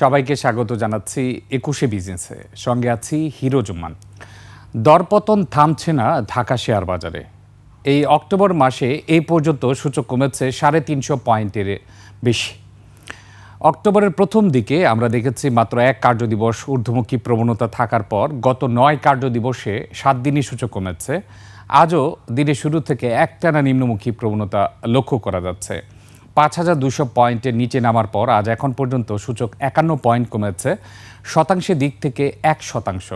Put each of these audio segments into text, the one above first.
সবাইকে স্বাগত জানাচ্ছি একুশে বিজনেসে। সঙ্গে আছি হিরো জুম্মান। দরপতন থামছে না ঢাকা শেয়ার বাজারে। এই অক্টোবর মাসে এই পর্যন্ত সূচক কমেছে সাড়ে তিনশো পয়েন্টের বেশি। অক্টোবরের প্রথম দিকে আমরা দেখেছি মাত্র এক কার্যদিবস ঊর্ধ্বমুখী প্রবণতা থাকার পর গত নয় কার্যদিবসে সাত দিনই সূচক কমেছে। আজও দিনের শুরু থেকে একটানা নিম্নমুখী প্রবণতা লক্ষ্য করা যাচ্ছে। পাঁচ হাজার দুশো পয়েন্টের নিচে নামার পর আজ এখন পর্যন্ত সূচক একান্ন পয়েন্ট কমেছে, শতাংশের দিক থেকে এক শতাংশ।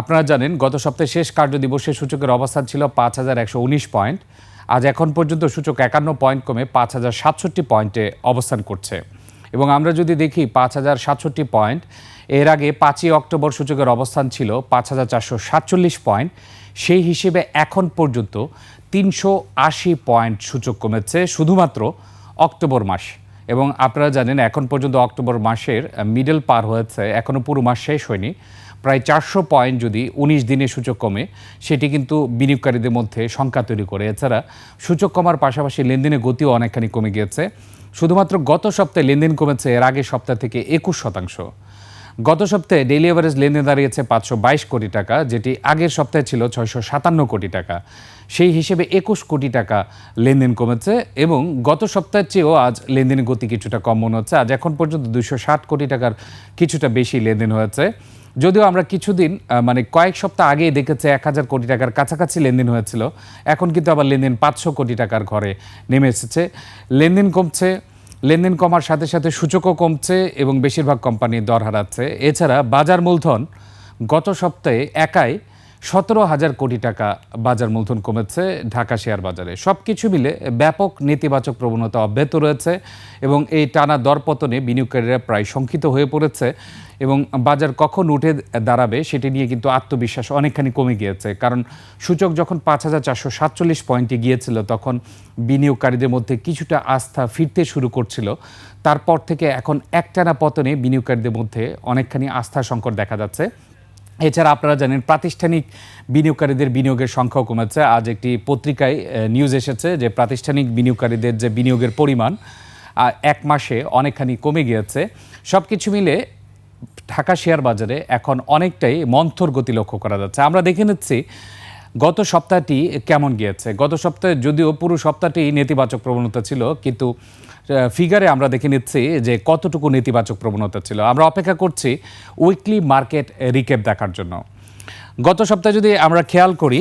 আপনারা জানেন, গত সপ্তাহে শেষ কার্যদিবসে সূচকের অবস্থান ছিল পাঁচ হাজার একশো উনিশ পয়েন্ট। আজ এখন পর্যন্ত সূচক একান্ন পয়েন্ট কমে পাঁচ হাজার সাতষট্টি পয়েন্টে অবস্থান করছে। এবং আমরা যদি দেখি, পাঁচ হাজার সাতষট্টি পয়েন্ট, এর আগে পাঁচই অক্টোবর সূচকের অবস্থান ছিল পাঁচ হাজার চারশো সাতচল্লিশ পয়েন্ট। সেই হিসেবে এখন পর্যন্ত তিনশো আশি পয়েন্ট সূচক কমেছে। শুধুমাত্র অক্টোবর মাস। এবং আপনারা জানেন এখন পর্যন্ত অক্টোবর মাসের মিডল পার হয়েছে এখনও পুরো মাস শেষ হয়নি। প্রায় চারশো পয়েন্ট যদি উনিশ দিনে সূচক কমে, সেটি কিন্তু বিনিয়োগকারীদের মধ্যে শঙ্কা তৈরি করে। এছাড়া সূচক কমার পাশাপাশি লেনদেনের গতিও অনেকখানি কমে গিয়েছে। শুধুমাত্র গত সপ্তাহে লেনদেন কমেছে, এর আগের সপ্তাহ থেকে একুশ শতাংশ। গত সপ্তাহে ডেইলি এভারেজ লেনদেন দাঁড়িয়েছে পাঁচশো বাইশ কোটি টাকা, যেটি আগের সপ্তাহে ছিল ছয়শো সাতান্ন কোটি টাকা। সেই হিসেবে একুশ কোটি টাকা লেনদেন কমেছে এবং গত সপ্তাহের চেয়েও আজ লেনদেনের গতি কিছুটা কম মনে হচ্ছে। আজ এখন পর্যন্ত দুশো ষাট কোটি টাকার কিছুটা বেশি লেনদেন হয়েছে। যদিও আমরা কিছুদিন মানে কয়েক সপ্তাহ আগেই দেখেছে এক হাজার কোটি টাকার কাছাকাছি লেনদেন হয়েছিল। এখন কিন্তু আবার লেনদেন পাঁচশো কোটি টাকার ঘরে নেমে এসেছে। লেনদেন কমছে লেনদেন কমার সাথে সাথে সূচকও কমছে এবং বেশিরভাগ কোম্পানি দর হারাচ্ছে। এছাড়া বাজার মূলধন গত সপ্তাহে একাই সতেরো হাজার কোটি টাকা বাজার মূলধন কমেছে ঢাকা শেয়ার বাজারে। সব কিছু মিলে ব্যাপক নেতিবাচক প্রবণতা অব্যাহত রয়েছে এবং এই টানা দরপতনে বিনিয়োগকারীরা প্রায় শঙ্কিত হয়ে পড়েছে এবং বাজার কখন উঠে দাঁড়াবে সেটি নিয়ে কিন্তু আত্মবিশ্বাস অনেকখানি কমে গিয়েছে। কারণ সূচক যখন পাঁচ হাজার চারশো সাতচল্লিশ পয়েন্টে গিয়েছিল, তখন বিনিয়োগকারীদের মধ্যে কিছুটা আস্থা ফিরতে শুরু করছিল। তারপর থেকে এখন একটানা পতনে বিনিয়োগকারীদের মধ্যে অনেকখানি আস্থা সংকট দেখা যাচ্ছে। এছাড়া আপনারা জানেন প্রাতিষ্ঠানিক বিনিয়োগকারীদের বিনিয়োগের সংখ্যাও কমেছে। আজ একটি পত্রিকায় নিউজ এসেছে যে প্রাতিষ্ঠানিক বিনিয়োগকারীদের যে বিনিয়োগের পরিমাণ এক মাসে অনেকখানি কমে গিয়েছে। সব কিছু মিলে ঢাকা শেয়ার বাজারে এখন অনেকটাই মন্থর গতি লক্ষ্য করা যাচ্ছে। আমরা দেখে নিচ্ছি গত সপ্তাহটি কেমন গিয়েছে? গত সপ্তাহে যদিও পুরো সপ্তাহটি নেতিবাচক প্রবণতা ছিল, কিন্তু ফিগারে আমরা দেখে নিচ্ছি যে কতটুকু নেতিবাচক প্রবণতা ছিল। আমরা অপেক্ষা করছি উইকলি মার্কেট রিকেপ দেখার জন্য। গত সপ্তাহে যদি আমরা খেয়াল করি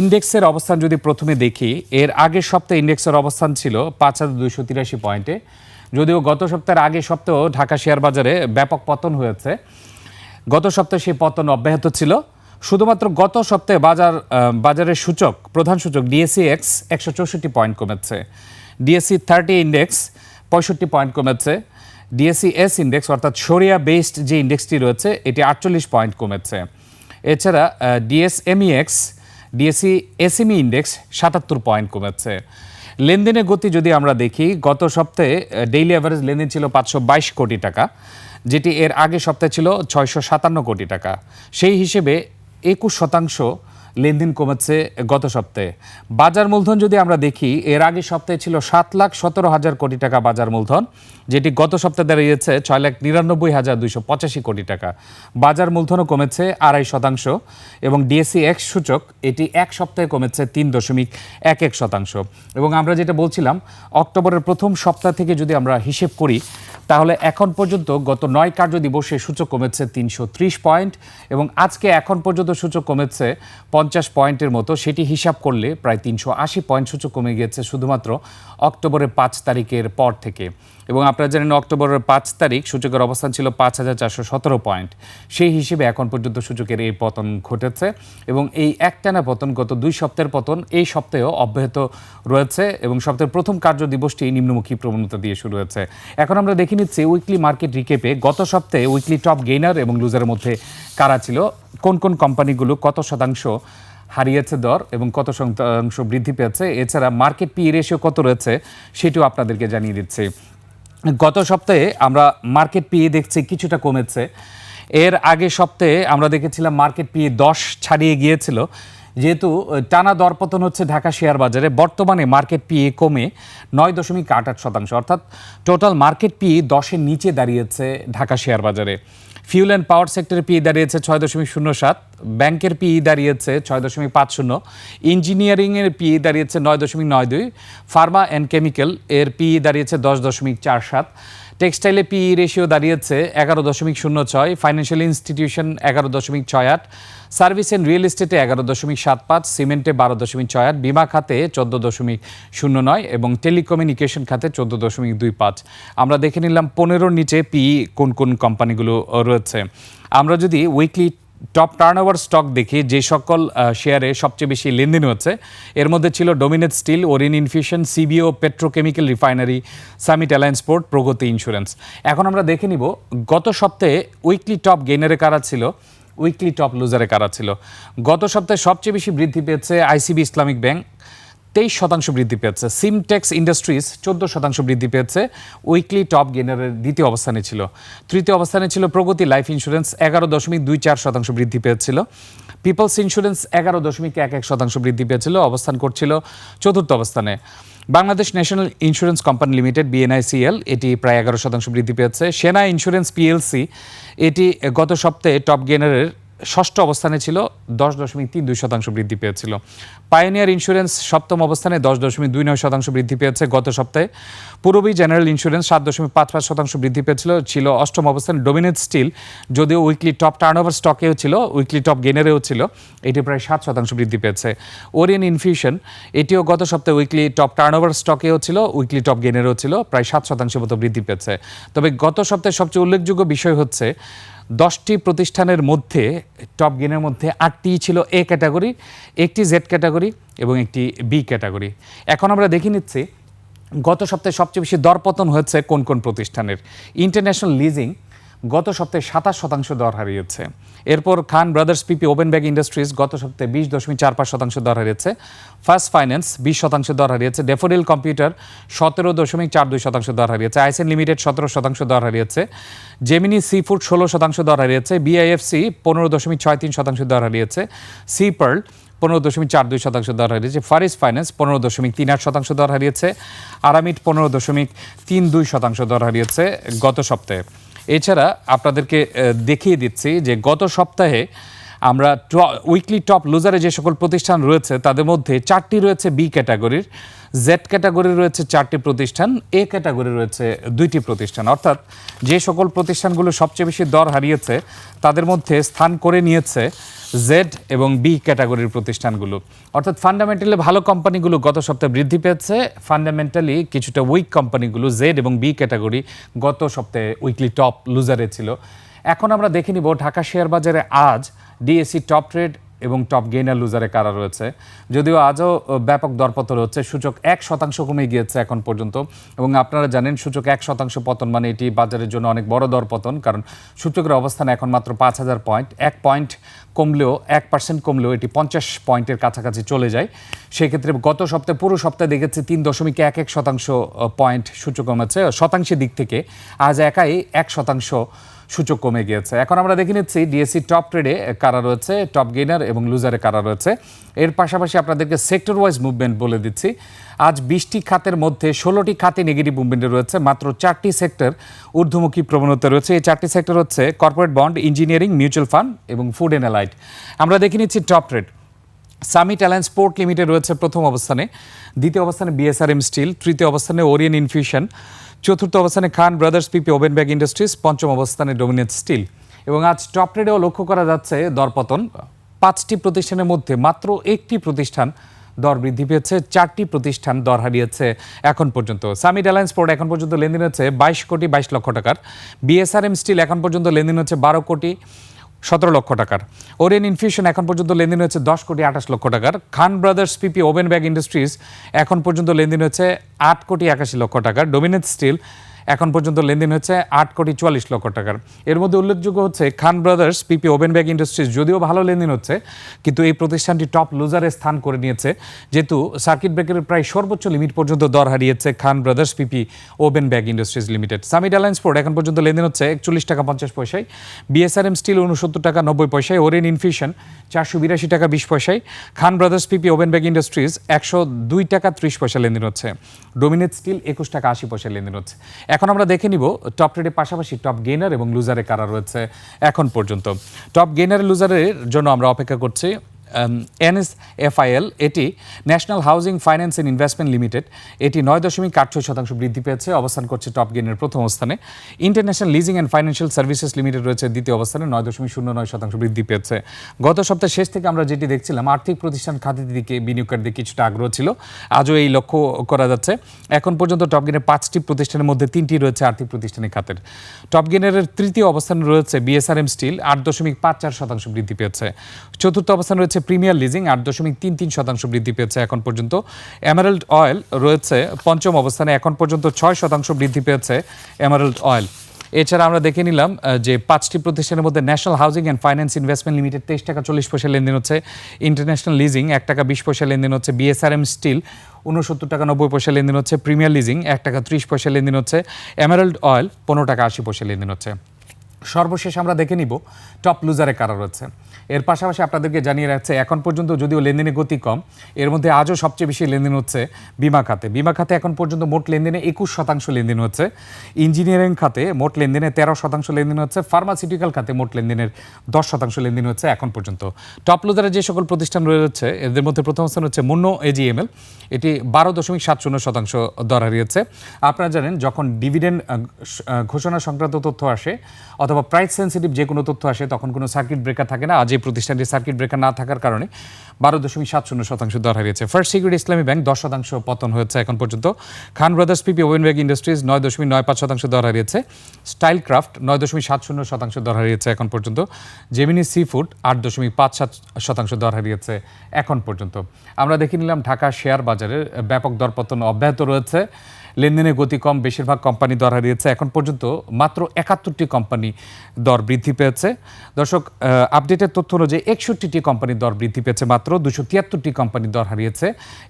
ইন্ডেক্সের অবস্থান যদি প্রথমে দেখি, এর আগের সপ্তাহে ইন্ডেক্সের অবস্থান ছিল পাঁচ হাজার দুইশো তিরাশি পয়েন্টে। যদিও গত সপ্তাহের আগের সপ্তাহেও ঢাকা শেয়ার বাজারে ব্যাপক পতন হয়েছে। গত সপ্তাহে সেই পতন অব্যাহত ছিল। শুধুমাত্র গত সপ্তাহে বাজার বাজারের সূচক, প্রধান সূচক ডিএসসি এক্স একশো চৌষট্টি পয়েন্ট কমেছে। ডিএসসি থার্টি ইন্ডেক্স পঁয়ষট্টি পয়েন্ট কমেছে। ডিএসসি এস ইন্ডেক্স, অর্থাৎ সরিয়া বেসড যে ইন্ডেক্সটি রয়েছে, এটি আটচল্লিশ পয়েন্ট কমেছে। এছাড়া ডিএসএমইএক্স ডিএসসি এসএমই ইন্ডেক্স সাতাত্তর পয়েন্ট কমেছে। লেনদেনের গতি যদি আমরা দেখি, গত সপ্তাহে ডেইলি অ্যাভারেজ লেনদেন ছিল পাঁচশো বাইশ কোটি টাকা, যেটি এর আগে সপ্তাহে ছিল ছয়শো সাতান্ন কোটি টাকা। সেই হিসেবে একুশ শতাংশ লেনদেন কমেছে গত সপ্তাহে। বাজার মূলধন যদি আমরা দেখি, এর আগে সপ্তাহে ছিল সাত লাখ সতেরো হাজার কোটি টাকা বাজার মূলধন, যেটি গত সপ্তাহে দাঁড়িয়েছে ছয় লাখ নিরানব্বই হাজার দুইশো পঁচাশি কোটি টাকা। বাজার মূলধনও কমেছে আড়াই শতাংশ এবং ডিএসসি এক্স সূচক এটি এক সপ্তাহে কমেছে তিন দশমিক এক এক শতাংশ। এবং আমরা যেটা বলছিলাম, অক্টোবরের প্রথম সপ্তাহ থেকে যদি আমরা হিসেব করি তাহলে এখন পর্যন্ত গত নয় কার্য দিবসে সূচক কমেছে তিনশো ত্রিশ পয়েন্ট এবং আজকে এখন পর্যন্ত সূচক কমেছে পঞ্চাশ পয়েন্টের মতো। সেটি হিসাব করলে প্রায় তিনশো আশি পয়েন্ট সূচক কমে গিয়েছে শুধুমাত্র অক্টোবরের পাঁচ তারিখের পর থেকে। এবং আপনারা জানেন অক্টোবরের পাঁচ তারিখ সূচকের অবস্থান ছিল পাঁচ হাজার চারশো সতেরো পয়েন্ট। সেই হিসেবে এখন পর্যন্ত সূচকের এই পতন ঘটেছে এবং এই একটানা পতন গত দুই সপ্তাহের পতন এই সপ্তাহেও অব্যাহত রয়েছে এবং সপ্তাহের প্রথম কার্য দিবসটি নিম্নমুখী প্রবণতা দিয়ে শুরু হয়েছে। এখন আমরা দেখে নিচ্ছি উইকলি মার্কেট রিকেপে গত সপ্তাহে উইকলি টপ গেইনার এবং লুজারের মধ্যে কারা ছিল, কোন কোন কোম্পানিগুলো কত শতাংশ হারিয়েছে দর এবং কত শতাংশ বৃদ্ধি পেয়েছে, এছাড়া মার্কেট পি রেশিও কত রয়েছে সেটিও আপনাদেরকে জানিয়ে দিচ্ছি। গত সপ্তাহে আমরা মার্কেট পিয়ে দেখছি কিছুটা কমেছে। এর আগে সপ্তাহে আমরা দেখেছিলাম মার্কেট পিয়ে দশ ছাড়িয়ে গিয়েছিল। যেহেতু টানা দরপতন হচ্ছে ঢাকা শেয়ার বাজারে, বর্তমানে মার্কেট পিএ কমে নয় দশমিক আট আট শতাংশ। অর্থাৎ টোটাল মার্কেট পিএ দশের নিচে দাঁড়িয়েছে ঢাকা শেয়ার বাজারে। ফিউল অ্যান্ড পাওয়ার সেক্টরের পিই দাঁড়িয়েছে ছয় দশমিক শূন্য সাত ব্যাংকের পিই দাঁড়িয়েছে ছয় দশমিক পাঁচ শূন্য ইঞ্জিনিয়ারিংয়ের পিই দাঁড়িয়েছে নয় দশমিক নয় দুই ফার্মা অ্যান্ড কেমিক্যাল এর পিই দাঁড়িয়েছে দশ দশমিক চার সাত। টেক্সটাইলে পি রেশিও দাঁড়িয়েছে এগারো দশমিক শূন্য ছয়, ফাইন্যান্সিয়াল ইনস্টিটিউশন এগারো দশমিক ছয় আট, সার্ভিস অ্যান্ড রিয়েল এস্টেটে এগারো দশমিক সাত পাঁচ, সিমেন্টে বারো দশমিক ছয় আট বিমা খাতে চোদ্দ দশমিক শূন্য নয় এবং টেলিকমিউনিকেশন খাতে চোদ্দ দশমিক দুই পাঁচ। আমরা দেখে নিলাম পনেরোর নিচে পি কোন কোন কোম্পানিগুলো রয়েছে। আমরা যদি উইকলি টপ টার্নওভার স্টক দেখি, যে সকল শেয়ারে সবচেয়ে বেশি লেনদেন হচ্ছে, এর মধ্যে ছিল dominate still Orion infusion সিবিও petrochemical refinery Summit Alliance Port Pragati Insurance এখন আমরা দেখে নিব, গত সপ্তাহে উইকলি টপ গেইনারে কারা ছিল উইকলি টপ লুজারে কারা ছিল। গত সপ্তাহে সবচেয়ে বেশি বৃদ্ধি পেয়েছে আইসিবি ইসলামিক ব্যাংক তেইশ শতাংশ বৃদ্ধি পেয়েছে। সিমটেক্স ইন্ডাস্ট্রিজ চোদ্দ শতাংশ বৃদ্ধি পেয়েছে। উইকলি টপ গেনারের দ্বিতীয় অবস্থানে ছিল। তৃতীয় অবস্থানে ছিল প্রগতি লাইফ ইন্স্যুরেন্স এগারো দশমিক দুই চার শতাংশ বৃদ্ধি পেয়েছিল। পিপলস ইন্স্যুরেন্স এগারো দশমিক এক এক শতাংশ বৃদ্ধি পেয়েছিল। অবস্থান করছিল চতুর্থ অবস্থানে। Bangladesh National Insurance Company Limited BNICL এটি প্রায় এগারো শতাংশ বৃদ্ধি পেয়েছে। সেনা ইন্স্যুরেন্স পিএলসি এটি গত সপ্তাহে টপ গেনারের ষষ্ঠ অবস্থানে ছিল, দশ দশমিক তিন দুই শতাংশ বৃদ্ধি পেয়েছিল। পায়োনিয়ার ইন্স্যুরেন্স সপ্তম অবস্থানে দশ দশমিক দুই নয় শতাংশ বৃদ্ধি পেয়েছে গত সপ্তাহে। পূর্বী জেনারেল ইন্স্যুরেন্স সাত দশমিক পাঁচ পাঁচ শতাংশ বৃদ্ধি পেয়েছিল, ছিল অষ্টম অবস্থানে ডোমিনেট স্টিল যদিও উইকলি টপ টার্নওভার স্টকেও ছিল উইকলি টপ গেনারেও ছিল, এটি প্রায় সাত শতাংশ বৃদ্ধি পেয়েছে। ওরিয়েন ইনফিউশন এটিও গত সপ্তাহে উইকলি টপ টার্নওভার স্টকেও ছিল উইকলি টপ গেনারেও ছিল, প্রায় সাত শতাংশের মতো বৃদ্ধি পেয়েছে। তবে গত সপ্তাহে সবচেয়ে উল্লেখযোগ্য বিষয় হচ্ছে দশটি প্রতিষ্ঠানের মধ্যে টপ গেনের মধ্যে আটটি ছিল এ ক্যাটাগরি একটি জেড ক্যাটাগরি এবং একটি বি ক্যাটাগরি এখন আমরা দেখে নিচ্ছি, গত সপ্তাহে সবচেয়ে বেশি দরপতন হয়েছে কোন কোন প্রতিষ্ঠানের? ইন্টারন্যাশনাল লিজিং গত সপ্তাহে সাতাশ শতাংশ দর হারিয়েছে এরপর Khan Brothers PP Woven Bag Industries গত সপ্তাহে বিশ দশমিক চার পাঁচ শতাংশ দর হারিয়েছে ফার্স্ট ফাইন্যান্স বিশ শতাংশ দর হারিয়েছে ডেফোডিল কম্পিউটার সতেরো দশমিক চার দুই শতাংশ দর হারিয়েছে আইসেন লিমিটেড সতেরো শতাংশ দর হারিয়েছে জেমিনি সি ফুড ষোলো শতাংশ দর হারিয়েছে বিআইএফসি পনেরো দশমিক ছয় তিন শতাংশ দর হারিয়েছে সি পার্ল পনেরো দশমিক চার দুই শতাংশ দর হারিয়েছে ফারিস ফাইন্যান্স পনেরো দশমিক তিন আট শতাংশ দর হারিয়েছে আরামিট পনেরো দশমিক তিন দুই শতাংশ দর হারিয়েছে গত সপ্তাহে এছাড়া আপনাদেরকে দেখিয়ে দিচ্ছি যে গত সপ্তাহে আমরা উইকলি টপ লুজারে যে সকল প্রতিষ্ঠান রয়েছে, তাদের মধ্যে চারটি রয়েছে বি ক্যাটাগরির জেড ক্যাটাগরি রয়েছে চারটি প্রতিষ্ঠান এ ক্যাটাগরি রয়েছে দুইটি প্রতিষ্ঠান। অর্থাৎ যে সকল প্রতিষ্ঠানগুলো সবচেয়ে বেশি দর হারিয়েছে, তাদের মধ্যে স্থান করে নিয়েছে জেড এবং বি ক্যাটাগরির প্রতিষ্ঠানগুলো। অর্থাৎ ফান্ডামেন্টালি ভালো কোম্পানিগুলো গত সপ্তাহে বৃদ্ধি পেয়েছে। ফান্ডামেন্টালি কিছুটা উইক কোম্পানিগুলো জেড এবং বি ক্যাটাগরি গত সপ্তাহে উইকলি টপ লুজারে ছিল। এখন আমরা দেখে নিব ঢাকা শেয়ার বাজারে আজ ডিএসসি টপ ট্রেড এবং টপ গেইনার লুজারে কারা রয়েছে। যদিও আজও ব্যাপক দরপতন হচ্ছে, সূচক এক শতাংশ কমে গিয়েছে এখন পর্যন্ত। এবং আপনারা জানেন, সূচক এক শতাংশ পতন মানে এটি বাজারের জন্য অনেক বড় দরপতন, কারণ সূচকের অবস্থান এখন মাত্র পাঁচ হাজার পয়েন্ট। এক পয়েন্ট কমলেও, এক পার্সেন্ট কমলেও এটি পঞ্চাশ পয়েন্টের কাছাকাছি চলে যায়। সেক্ষেত্রে গত সপ্তাহে, পুরো সপ্তাহে দেখেছি তিন দশমিক এক এক শতাংশ পয়েন্ট সূচক কমেছে। শতাংশের দিক থেকে আজ একাই এক শতাংশ সূচক কমে গিয়েছে। এখন আমরা দেখে নিচ্ছি ডিএসসি টপ ট্রেডে কারা রয়েছে টপ গেইনার এবং লুজারে কারা রয়েছে। এর পাশাপাশি আপনাদেরকে সেক্টর ওয়াইজ মুভমেন্ট বলে দিচ্ছি। আজ বিশটি খাতের মধ্যে ষোলোটি খাতে নেগেটিভ মুভমেন্টে রয়েছে, মাত্র চারটি সেক্টর ঊর্ধ্বমুখী প্রবণতা রয়েছে। এই চারটি সেক্টর হচ্ছে corporate bond engineering mutual fund এবং ফুড অ্যান্ড অ্যালাইট আমরা দেখে নিচ্ছি top trade Summit Alliance Port Limited রয়েছে প্রথম অবস্থানে, দ্বিতীয় অবস্থানে বিএসআরএম স্টিল তৃতীয় অবস্থানে ওরিয়েন ইনফিউশন চতুর্থ অবস্থানে Khan Brothers PP Woven Bag Industries, পঞ্চম অবস্থানে ডোমিনেট স্টিল এবং আজ টপ রেডেও লক্ষ্য করা যাচ্ছে দরপতন। পাঁচটি প্রতিষ্ঠানের মধ্যে মাত্র একটি প্রতিষ্ঠান দর বৃদ্ধি পেয়েছে, চারটি প্রতিষ্ঠান দর হারিয়েছে এখন পর্যন্ত। সামিট অ্যালায়েন্স পোর্ট এখন পর্যন্ত লেনদেন হচ্ছে বাইশ কোটি বাইশ লক্ষ টাকার। বিএসআরএম স্টিল এখন পর্যন্ত লেনদেন হচ্ছে বারো কোটি সতেরো লক্ষ টাকার। ওরিয়েন ইনফিউশন এখন পর্যন্ত লেনদেন হয়েছে দশ কোটি আঠাশ লক্ষ টাকার। Khan Brothers PP Woven Bag Industries এখন পর্যন্ত লেনদেন হয়েছে আট কোটি একাশি লক্ষ টাকার। ডোমিনেট স্টিল এখন পর্যন্ত লেনদেন হচ্ছে আট কোটি চুয়াল্লিশ লক্ষ টাকার। এর মধ্যে উল্লেখযোগ্য হচ্ছে Khan Brothers, PP Woven Bag Industries, যদিও ভালো লেনদেন হচ্ছে, কিন্তু এই প্রতিষ্ঠানটি টপ লুজারে স্থান করে নিয়েছে। যেহেতু সার্কিট ব্রেকারের প্রায় সর্বোচ্চ লিমিট পর্যন্ত দর হারিয়েছে Khan brothers, PP woven bag industries limited. Summit alliance port এখন পর্যন্ত লেনদেন হচ্ছে একচল্লিশ টাকা পঞ্চাশ পয়সায়। বিএসআরএম স্টিল উনসত্তর টাকা নব্বই পয়সায়। ওরেন ইনফিউশন চারশো বিরাশি টাকা বিশ পয়সায়। Khan brothers, PP woven bag industries একশো দুই টাকা ত্রিশ পয়সা লেনদেন হচ্ছে। ডোমিনেট স্টিল একুশ টাকা আশি পয়সা লেনদেন হচ্ছে। এখন আমরা দেখে নিব টপ ট্রেডের পাশাপাশি টপ গেইনার এবং লুজারে কারা রয়েছে এখন পর্যন্ত। টপ গেইনার লুজারের জন্য আমরা অপেক্ষা করছি এনএস এফআইএল এটি national housing finance and investment limited, এটি নয় দশমিক আট ছয় শতাংশ বৃদ্ধি পেয়েছে, অবস্থান করছে টপ গেইনের প্রথম অবস্থানে। International leasing and financial services limited রয়েছে দ্বিতীয় অবস্থানে, নয় দশমিক শূন্য নয় শতাংশ বৃদ্ধি পেয়েছে। গত সপ্তাহ শেষ থেকে আমরা যেটি দেখছিলাম, আর্থিক প্রতিষ্ঠান খাতের দিকে বিনিয়োগকারীদের কিছুটা আগ্রহ ছিল, আজও এই লক্ষ্য করা যাচ্ছে। এখন পর্যন্ত টপ গেনের পাঁচটি প্রতিষ্ঠানের মধ্যে তিনটি রয়েছে আর্থিক প্রতিষ্ঠানের খাতের। টপ গেনারের তৃতীয় অবস্থানে রয়েছে বিএসআরএম স্টিল, আট দশমিক পাঁচ চার শতাংশ বৃদ্ধি পেয়েছে। চতুর্থ অবস্থানে রয়েছে প্রিমিয়ার লিজিং আট দশমিক তিন তিন শতাংশ বৃদ্ধি পেয়েছে এখন পর্যন্ত। এমারেল্ড অয়েল রয়েছে পঞ্চম অবস্থানে, এখন পর্যন্ত ছয় শতাংশ বৃদ্ধি পেয়েছে এমারেল্ড অয়েল। এছাড়া আমরা দেখে নিলাম যে পাঁচটি প্রতিষ্ঠানের মধ্যে national housing and finance investment limited তেইশ টাকা চল্লিশ পয়সা লেনদেন হচ্ছে। ইন্টারন্যাশনাল লিজিং এক টাকা বিশ পয়সা লেনদেন হচ্ছে। বিএসআরএম স্টিল উনসত্তর টাকা নব্বই পয়সা লেনদেন হচ্ছে। প্রিমিয়ার লিজিং এক টাকা ত্রিশ পয়সা লেনদেন হচ্ছে। এমারেল্ড অয়েল পনেরো টাকা আশি পয়সা লেনদেন হচ্ছে। সর্বশেষ আমরা দেখে নিব টপ লুজারে কারা রয়েছে। এর পাশাপাশি আপনাদেরকে জানিয়ে রাখছে, এখন পর্যন্ত যদিও লেনদেনের গতি কম, এর মধ্যে আজও সবচেয়ে বেশি লেনদেন হচ্ছে বিমা খাতে। বিমা খাতে এখন পর্যন্ত মোট লেনদেনে একুশ শতাংশ লেনদেন হচ্ছে। ইঞ্জিনিয়ারিং খাতে মোট লেনদেনে তেরো শতাংশ লেনদেন হচ্ছে। ফার্মাসিউটিক্যাল খাতে মোট লেনদেনের দশ শতাংশ লেনদেন হচ্ছে এখন পর্যন্ত। টপ লুজারে যে সকল প্রতিষ্ঠান রয়েছে, এদের মধ্যে প্রথম স্থান হচ্ছে মুন্ন এজিএমএল এটি বারো দশমিক সাত শূন্য শতাংশ দর হারিয়েছে। আপনারা জানেন, যখন ডিভিডেন্ড ঘোষণা সংক্রান্ত তথ্য আসে অথবা প্রাইস সেন্সিটিভ যে কোনো তথ্য আসে, তখন কোনো সার্কিট ব্রেকার থাকে না। আজ এই প্রতিষ্ঠানটি সার্কিট ব্রেকার না থাকার কারণে বারো দশমিক সাত শূন্য শতাংশ দর হারিয়েছে। ফার্স্ট সিকিউরিটি ইসলামী ব্যাংক দশ শতাংশ পতন হয়েছে এখন পর্যন্ত। Khan brothers PP woven bag industries নয় দশমিক নয় পাঁচ শতাংশ দর হারিয়েছে। স্টাইল ক্রাফট নয় দশমিক সাত শূন্য শতাংশ দর হারিয়েছে এখন পর্যন্ত। জেমিনি সি ফুড আট দশমিক পাঁচ সাত শতাংশ দর হারিয়েছে এখন পর্যন্ত। আমরা দেখে নিলাম ঢাকা শেয়ার বাজারের ব্যাপক দরপতন অব্যাহত রয়েছে। লেনদেনের গতি কম, বেশিরভাগ কোম্পানি দর হারিয়েছে। এখন পর্যন্ত মাত্র একাত্তরটি কোম্পানি দর বৃদ্ধি পেয়েছে। দর্শক আপডেটের তথ্য অনুযায়ী একষট্টিটি কোম্পানির দর বৃদ্ধি পেয়েছে, মাত্র দুশো তিয়াত্তরটি কোম্পানির দর হারিয়েছে।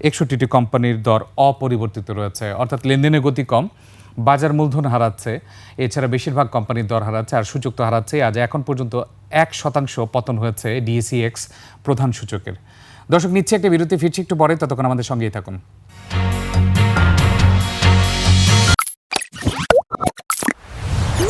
একষট্টিটি কোম্পানির দর অপরিবর্তিত রয়েছে। অর্থাৎ লেনদেনের গতি কম, বাজার মূলধন হারাচ্ছে, এছাড়া বেশিরভাগ কোম্পানির দর হারাচ্ছে আর সূচক তো হারাচ্ছে। আজ এখন পর্যন্ত এক শতাংশ পতন হয়েছে ডিএসিএক্স প্রধান সূচকের। দর্শক, নিচ্ছে একটা বিরতি, ফিরছি একটু পরে, ততক্ষণ আমাদের সঙ্গেই থাকুন।